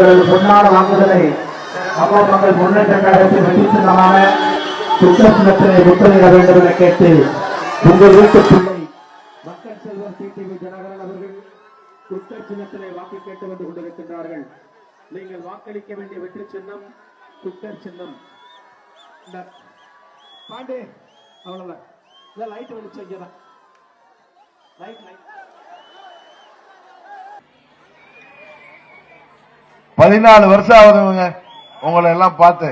உங்களது பொன்னான வாங்குதலை அம்மா மக்கள் முன்னேற்ற கழகத்தின் வெற்றி சுற்றத்தினத்தினை சுத்தத்தினத்தினை முத்திரையிட வேண்டும் என கேட்டு உங்கள் வீட்டு பிள்ளை மக்கள் செல்வர் டிடிவி ஜனகரன் அவர்கள் குற்ற சின்னத்தினை வாக்கு கேட்டு வந்து கொண்டிருக்கின்றார்கள். நீங்கள் வாக்களிக்க வேண்டிய வெற்றி சின்னம் குக்கர் சின்னம். இந்த பாண்டே அவ்வளவுதான். இல்ல லைட் வெளிச்சம் இங்கதான். லைட் லைட் பதினாலு வருஷம் ஆகுதுங்க. உங்களை எல்லாம் பார்த்து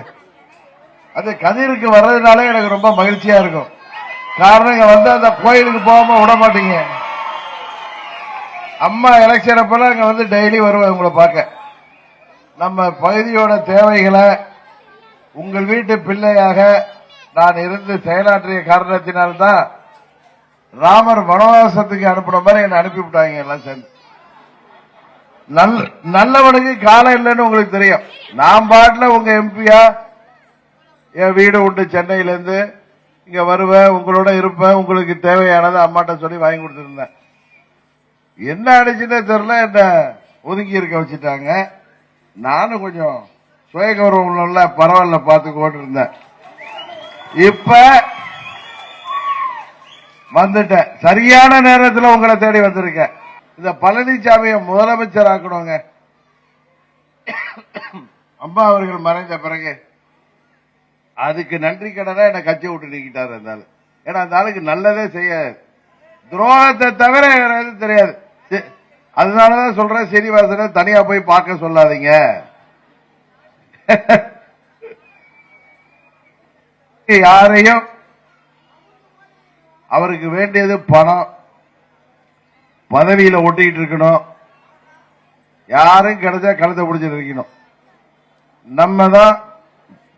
அது கதிருக்கு வர்றதுனால எனக்கு ரொம்ப மகிழ்ச்சியா இருக்கும். காரணம் இங்க வந்து அந்த கோயிலுக்கு போகாம விட மாட்டீங்க. அம்மா எலெக்ஷன் அப்பெல்லாம் இங்க வந்து டெய்லி வருவேன் உங்களை பார்க்க. நம்ம பகுதியோட தேவைகளை உங்கள் வீட்டு பிள்ளையாக நான் இருந்து செயலாற்றிய காரணத்தினால்தான் ராமர் வனவாசத்துக்கு அனுப்புன மாதிரி என்னை அனுப்பிவிட்டாங்க எல்லாம் சேர்ந்து. நல்லவனுக்கு காலம் இல்லைன்னு உங்களுக்கு தெரியும். நான் பாட்டில் உங்க எம்பியா என் வீடு உண்டு சென்னையில இருந்து இங்க வருவேன் உங்களோட இருப்பேன் உங்களுக்கு தேவையானதை அம்மாட்ட சொல்லி வாங்கி கொடுத்துருந்தேன். என்ன அடிச்சுன்னே தெரியல என்ன ஒதுக்கி இருக்க வச்சுட்டாங்க. நானும் கொஞ்சம் சுயகௌரவம் உள்ள பரவாயில்ல பார்த்து இருந்தேன். இப்ப வந்துட்டேன். சரியான நேரத்தில் உங்களை தேடி வந்திருக்கேன். இந்த பழனிசாமியை முதலமைச்சர் ஆக்கணுங்க அம்மா அவர்கள் மறைந்த பிறகு அதுக்கு நன்றி கடனா என்ன கட்சி விட்டு நீக்கிட்டாரு அந்த ஆளு. ஏன்னா அந்த ஆளுக்கு நல்லதே செய்யாது. துரோகத்தை தவிர வேற எதுவும் தெரியாது. அதனாலதான் சொல்றேன் சீனிவாசனை தனியா போய் பார்க்க சொல்லாதீங்க. யாரையும் அவருக்கு வேண்டியது பணம். பதவியில ஒட்டிக்கிட்டு இருக்கணும். யாரும் கிடைச்சா கழுத்தை பிடிச்சிட்டு இருக்கணும். நம்ம தான்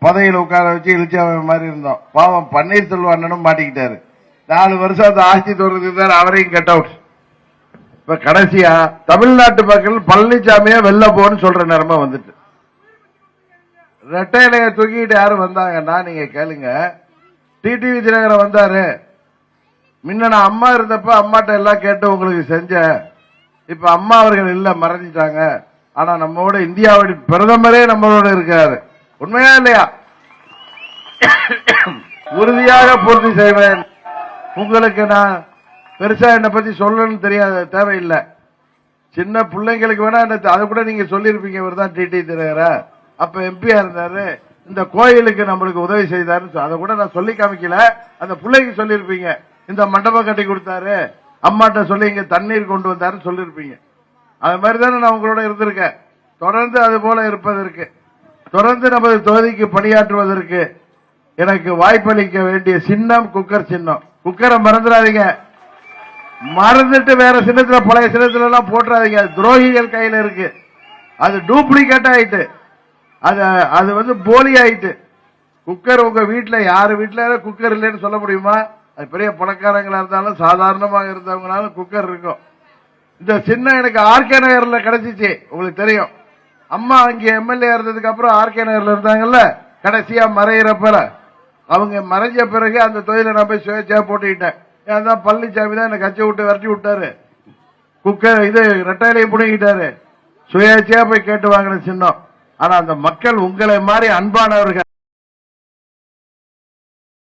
பதவியில உட்கார வச்சு இழிச்சா மாதிரி இருந்தோம். பாவம் பன்னீர்செல்வம் அண்ணனும் மாட்டிக்கிட்டாரு. நாலு வருஷம் அந்த ஆட்சி தொடர்ந்து அவரையும் கட் அவுட் இப்ப கடைசியா தமிழ்நாட்டு மக்கள் பழனிசாமியா வெளில போன்னு சொல்ற நிலைமை வந்துட்டு. ரெட்டையிலைய தூக்கிட்டு யாரும் வந்தாங்கன்னா நீங்க கேளுங்க. டிடிவி தினகரன் வந்தாரு. முன்ன நான் அம்மா இருந்தப்ப அம்மாட்ட எல்லாம் கேட்டு உங்களுக்கு செஞ்சேன். இப்ப அம்மா அவர்கள் இல்ல மறைஞ்சிட்டாங்க ஆனா நம்மோட இந்தியாவுடைய பிரதமரே நம்மளோட இருக்காரு. உண்மையா இல்லையா? உறுதியாக பூர்த்தி செய்வேன். உங்களுக்கு நான் பெருசா என்னை பத்தி சொல்லணும்னு தெரியாத தேவையில்லை. சின்ன பிள்ளைங்களுக்கு வேணா என்ன அதை கூட நீங்க சொல்லியிருப்பீங்க. இவர் தான் டிடி திரையர அப்ப எம்பியா இருந்தாரு. இந்த கோயிலுக்கு நம்மளுக்கு உதவி செய்தாருன்னு அதை கூட நான் சொல்லி காமிக்கல. அந்த பிள்ளைக்கு சொல்லியிருப்பீங்க. இந்த மண்டபம் கட்டி கொடுத்தாரு. அம்மாட்ட சொல்லி இங்க தண்ணீர் கொண்டு வந்தாருன்னு சொல்லியிருப்பீங்க. அது மாதிரி தானே நான் உங்களோட இருந்திருக்கேன். தொடர்ந்து அது போல இருப்பதற்கு தொடர்ந்து நமது தொகுதிக்கு பணியாற்றுவதற்கு எனக்கு வாய்ப்பளிக்க வேண்டிய சின்னம் குக்கர் சின்னம். குக்கரை மறந்துடாதீங்க. மறந்துட்டு வேற சின்னத்துல பழைய சின்னத்துல எல்லாம் போட்டுறாதீங்க துரோகிகள் கையில இருக்கு. அது டூப்ளிகேட் ஆயிட்டு அது அது வந்து போலி ஆயிட்டு. குக்கர் உங்க வீட்டுல யாரு வீட்டுல குக்கர் இல்லைன்னு சொல்ல முடியுமா? அது பெரிய பணக்காரங்களா இருந்தாலும் சாதாரணமாக இருந்தவங்களாலும் குக்கர் இருக்கும். இந்த சின்ன எனக்கு ஆர்கே நகர்ல கிடைச்சிச்சு. உங்களுக்கு தெரியும். அம்மா அங்க எம்எல்ஏ இருந்ததுக்கு அப்புறம் ஆர்கே நகர்ல இருந்தாங்கல்ல கடைசியா மறையிறப்ப அவங்க மறைஞ்ச பிறகு அந்த தொழிலை நான் போய் சுயேட்சையா போட்டுக்கிட்டேன். ஏன்னா பழனிசாமி தான் என்னை கச்சி விட்டு விரட்டி விட்டாரு. குக்கர் இது ரெட்டையிலையும் புடுங்கிட்டாரு சுயேட்சையா போய் கேட்டு வாங்கின சின்னம். ஆனா அந்த மக்கள் உங்களை மாதிரி அன்பானவர்கள்